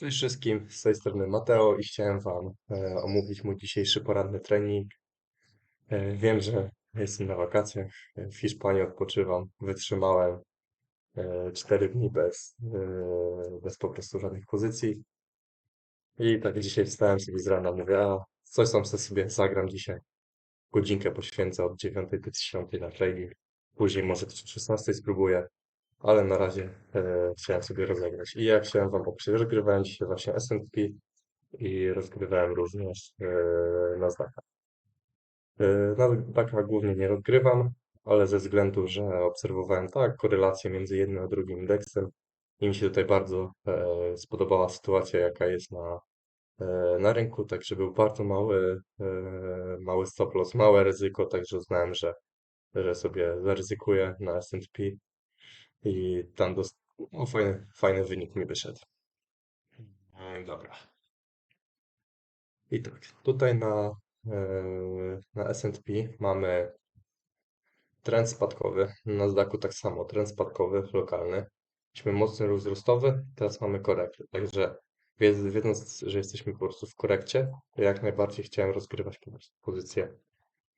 Cześć wszystkim, z tej strony Mateo i chciałem Wam e, omówić mój dzisiejszy poranny trening. E, wiem, że jestem na wakacjach, e, w Hiszpanii odpoczywam, wytrzymałem e, 4 dni bez, bez po prostu żadnych pozycji i tak dzisiaj wstałem sobie z rana, mówię, a coś tam sobie, sobie zagram dzisiaj. Godzinkę poświęcę od 9 do 10 na trening, później może też o 16 spróbuję, ale na razie e, chciałem sobie rozegrać. I jak chciałem Wam opowiedzieć, rozgrywałem dzisiaj właśnie S&P i rozgrywałem również e, na znakach. E, Na znakach głównie nie rozgrywam, ale ze względu, że obserwowałem tak korelację między jednym a drugim indeksem i mi się tutaj bardzo e, spodobała sytuacja, jaka jest na, e, na rynku, także był bardzo mały, e, mały stop loss, małe ryzyko, także uznałem, że, że sobie zaryzykuję na S&P i tam dos- no, fajny, fajny wynik mi wyszedł. Mm, Dobra. I tak, tutaj na, e, na S&P mamy trend spadkowy, na Nasdaqu tak samo, trend spadkowy lokalny. Mieliśmy mocny ruch wzrostowy, teraz mamy korektę. Także wiedz- wiedząc, że jesteśmy po prostu w korekcie, jak najbardziej chciałem rozgrywać pozycje,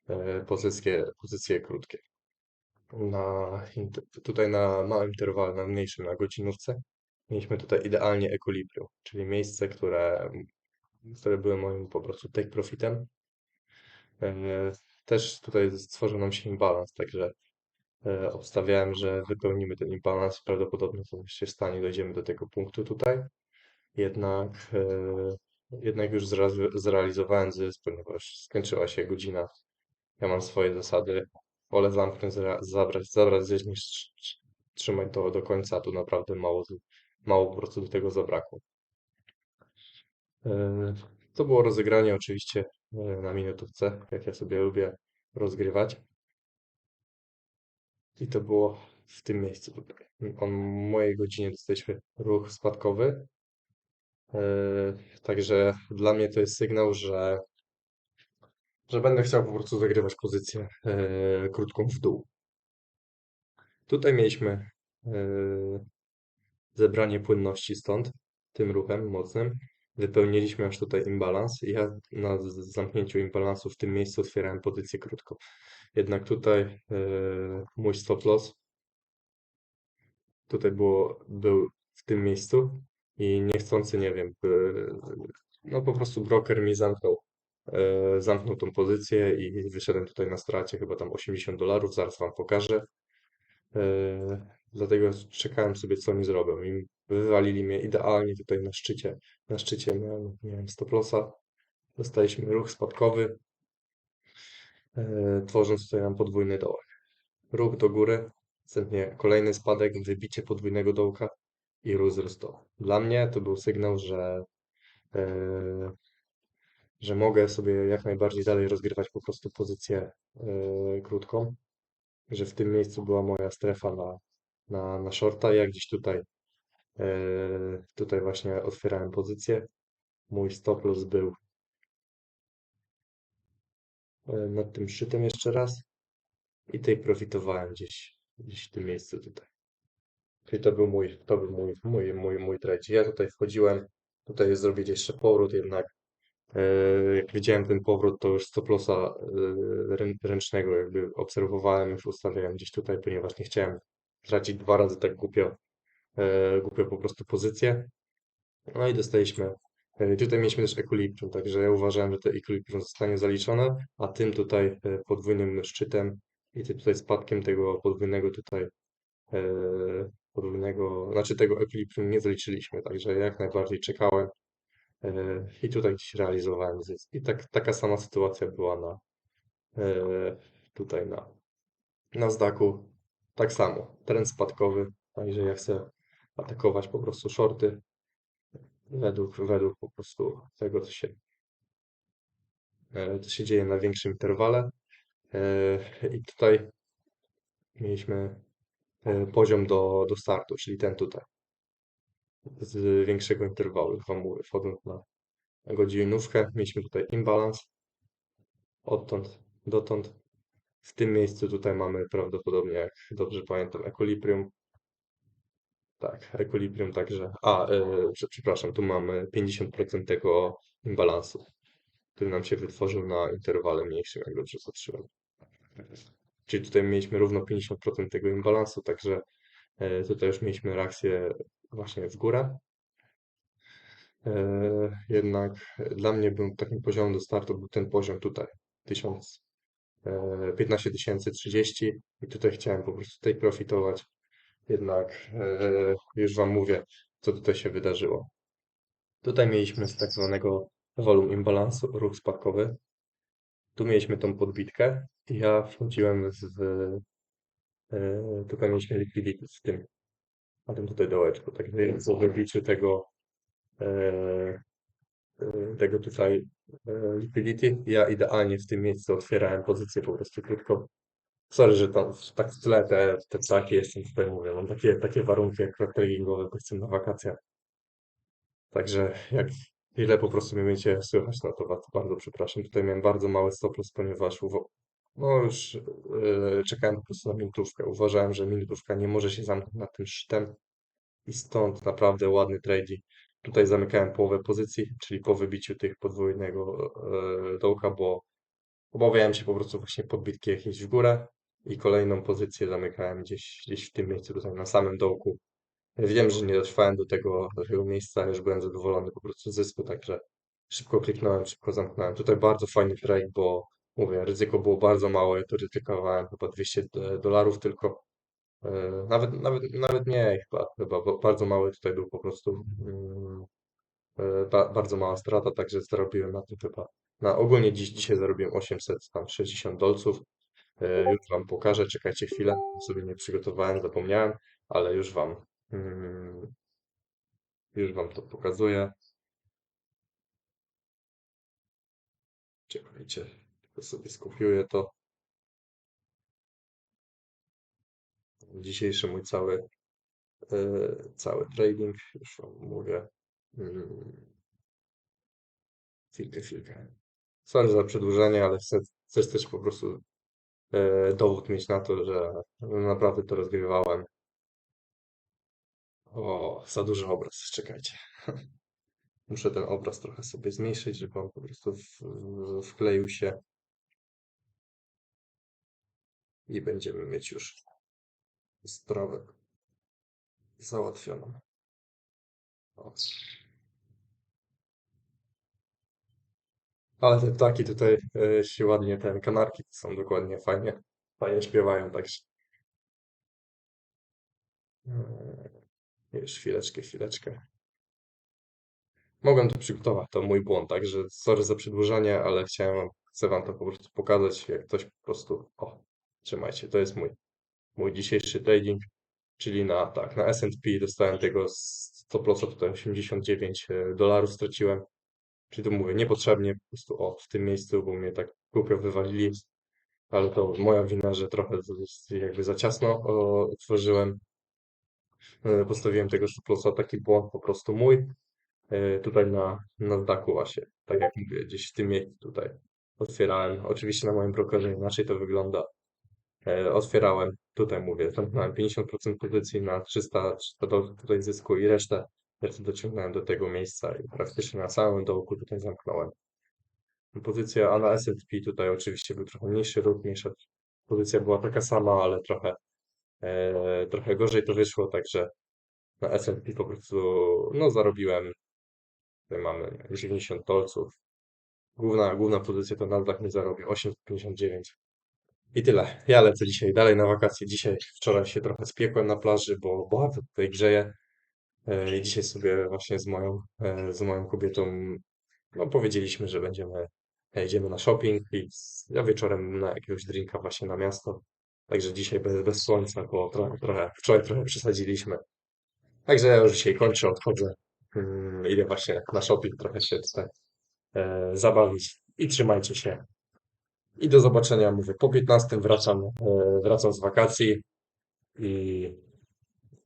e, pozycje, pozycje krótkie. Na, tutaj na małym interwale, na mniejszym, na godzinówce, mieliśmy tutaj idealnie equilibrium, czyli miejsce, które, które było moim po prostu take profitem. E, Też tutaj stworzył nam się imbalans, także e, obstawiałem, że wypełnimy ten imbalans prawdopodobnie to się stanie, dojdziemy do tego punktu tutaj. Jednak, e, jednak już zrealizowałem zysk, ponieważ skończyła się godzina. Ja mam swoje zasady. Wolę zamknąć, zabrać, zabrać zysk niż trz- trz- trzymać to do końca. Tu naprawdę mało, mało po prostu do tego zabrakło. E, To było rozegranie oczywiście e, na minutówce, jak ja sobie lubię rozgrywać. I to było w tym miejscu tutaj. O mojej godzinie dostaliśmy ruch spadkowy. E, Także dla mnie to jest sygnał, że, że będę chciał po prostu zagrywać pozycję e, krótką w dół. Tutaj mieliśmy e, zebranie płynności stąd, tym ruchem mocnym. Wypełniliśmy aż tutaj imbalans i ja na zamknięciu imbalansu w tym miejscu otwierałem pozycję krótką. Jednak tutaj e, mój stop loss tutaj było, był w tym miejscu i niechcący, nie wiem, no po prostu broker mi zamknął, e, zamknął tą pozycję i wyszedłem tutaj na stracie chyba tam 80 dolarów, zaraz Wam pokażę. E, Dlatego czekałem sobie, co mi zrobią i wywalili mnie idealnie tutaj na szczycie. Na szczycie miałem, miałem stop lossa, dostaliśmy ruch spadkowy, e, tworząc tutaj nam podwójny dołek. Ruch do góry, następnie kolejny spadek, wybicie podwójnego dołka i ruch wzrostowy. Dla mnie to był sygnał, że, że mogę sobie jak najbardziej dalej rozgrywać po prostu pozycję e, krótką, że w tym miejscu była moja strefa na, na, na shorta. Ja gdzieś tutaj, e, tutaj właśnie otwierałem pozycję. Mój stop loss był e, nad tym szczytem jeszcze raz i tutaj profitowałem gdzieś, gdzieś w tym miejscu tutaj. Czyli to był mój, to był mój, mój, mój, mój trade. Ja tutaj wchodziłem, tutaj zrobić jeszcze powrót, jednak jak widziałem ten powrót, to już stop lossa e, rę- ręcznego jakby obserwowałem, już ustawiałem gdzieś tutaj, ponieważ nie chciałem tracić dwa razy tak głupio, e, głupio po prostu pozycję. No i dostaliśmy, e, tutaj mieliśmy też equilibrium, także ja uważałem, że to equilibrium zostanie zaliczone, a tym tutaj e, podwójnym szczytem i tym tutaj spadkiem tego podwójnego tutaj e, podwójnego, znaczy tego equilibrium nie zaliczyliśmy, także jak najbardziej czekałem e, i tutaj gdzieś realizowałem zysk. I tak, taka sama sytuacja była na e, tutaj na Nasdaqu. Tak samo, trend spadkowy, także ja chcę atakować po prostu shorty według, według po prostu tego, co się, e, co się dzieje na większym interwale. I tutaj mieliśmy poziom do, do startu, czyli ten tutaj. Z większego interwału, mówię, wchodząc na godzinówkę, mieliśmy tutaj imbalans, odtąd dotąd. W tym miejscu tutaj mamy prawdopodobnie, jak dobrze pamiętam, equilibrium. Tak, equilibrium także. A, prze- przepraszam, tu mamy 50% tego imbalansu, który nam się wytworzył na interwale mniejszym, jak dobrze patrzyłem. Czyli tutaj mieliśmy równo 50% tego imbalansu, także e, tutaj już mieliśmy reakcję właśnie w górę. E, Jednak dla mnie był takim poziomem do startu był ten poziom tutaj, 1000, e, 15 tysięcy 30 i tutaj chciałem po prostu tutaj profitować. Jednak e, już Wam mówię, co tutaj się wydarzyło. Tutaj mieliśmy z tak zwanego volume imbalansu, ruch spadkowy. Tu mieliśmy tą podbitkę i ja wchodziłem z, e, tutaj mieliśmy liquidity w tym, tym tutaj dołeczku. Także po wybiciu tego, e, e, tego tutaj e, liquidity, ja idealnie w tym miejscu otwierałem pozycję po prostu krótko. Sorry, że tam tak w tle te, te ptaki jestem tutaj mówię, mam takie, takie warunki jak tradingowe, bo chcę na wakacjach. Także jak ile po prostu mnie będziecie słychać, no to bardzo, przepraszam. Tutaj miałem bardzo mały stop loss, ponieważ no już yy, czekałem po prostu na minutówkę. Uważałem, że minutówka nie może się zamknąć nad tym szczytem i stąd naprawdę ładny trading. Tutaj zamykałem połowę pozycji, czyli po wybiciu tych podwójnego yy, dołka, bo obawiałem się po prostu właśnie podbitki jakieś w górę i kolejną pozycję zamykałem gdzieś, gdzieś w tym miejscu, tutaj na samym dołku. Wiem, że nie dotrwałem do tego, do tego miejsca, już byłem zadowolony po prostu z zysku, także szybko kliknąłem, szybko zamknąłem. Tutaj bardzo fajny trade, bo mówię, ryzyko było bardzo małe, to ryzykowałem chyba 200 do- dolarów tylko. E, Nawet, nawet, nawet nie, chyba, chyba bardzo mały tutaj był po prostu mm, e, ba, bardzo mała strata, także zarobiłem na tym chyba. Na ogólnie dziś, dzisiaj zarobiłem 860 dolców. E, Już Wam pokażę, czekajcie chwilę, sobie nie przygotowałem, zapomniałem, ale już Wam mm, już Wam to pokazuję. Czekajcie, tylko sobie skopiuję to. Dzisiejszy mój cały, e, cały trading, już Wam mówię. Mm, Chwilkę, chwilkę. Sorry za przedłużenie, ale chcę, chcę też po prostu e, dowód mieć na to, że naprawdę to rozgrywałem. O, za duży obraz, czekajcie. Muszę ten obraz trochę sobie zmniejszyć, żeby on po prostu w, w, wkleił się i będziemy mieć już sprawę załatwioną. O. Ale te ptaki tutaj e, się ładnie, ten kanarki są dokładnie fajnie, fajnie śpiewają, także już chwileczkę, chwileczkę. Mogłem to przygotować, to mój błąd, także sorry za przedłużenie, ale chciałem chcę wam to po prostu pokazać, jak ktoś po prostu, o, trzymajcie, to jest mój, mój dzisiejszy trading, czyli na, tak, na S&P dostałem tego 100%, tutaj 89 dolarów straciłem, czyli to mówię, niepotrzebnie, po prostu o, w tym miejscu, bo mnie tak głupio wywalili, ale to moja wina, że trochę jakby za ciasno otworzyłem, E, postawiłem tego stop taki błąd po prostu mój, e, tutaj na, na dachu właśnie, tak jak mówię, gdzieś w tym miejscu tutaj otwierałem, oczywiście na moim brokerze inaczej to wygląda, otwierałem, tutaj mówię, zamknąłem 50% pozycji na 300, 300 dolarów tutaj zysku i resztę, dociągnąłem do tego miejsca i praktycznie na samym dołku tutaj zamknąłem. Pozycja, a na S&P tutaj oczywiście był trochę mniejszy ruch, mniejsza pozycja była taka sama, ale trochę, e, trochę gorzej to wyszło, także na S&P po prostu, no zarobiłem, tutaj mamy 90 dolców, główna, główna pozycja to Nasdaq nie zarobił, 859. I tyle. Ja lecę dzisiaj dalej na wakacje. Dzisiaj, wczoraj się trochę spiekłem na plaży, bo bardzo tutaj grzeje. E, I dzisiaj sobie właśnie z moją, e, z moją kobietą, no powiedzieliśmy, że będziemy, e, idziemy na shopping i z- ja wieczorem na jakiegoś drinka właśnie na miasto. Także dzisiaj bez, bez słońca, bo trochę, trochę, wczoraj trochę przesadziliśmy. Także ja już dzisiaj kończę, odchodzę. Mm, Idę właśnie na shopping, trochę się tutaj e, zabawić i trzymajcie się. I do zobaczenia, mówię, po 15 wracam, e, wracam z wakacji i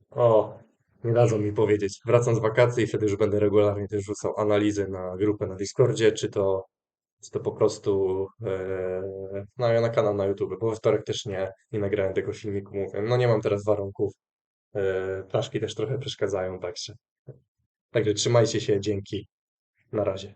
o, nie dadzą mi powiedzieć. Wracam z wakacji i wtedy już będę regularnie też rzucał analizy na grupę na Discordzie, czy to, czy to po prostu e, na, na kanał na YouTube, bo we wtorek też nie, nie nagrałem tego filmiku, mówię, no nie mam teraz warunków, E, ptaszki też trochę przeszkadzają, także. Także trzymajcie się, dzięki. Na razie.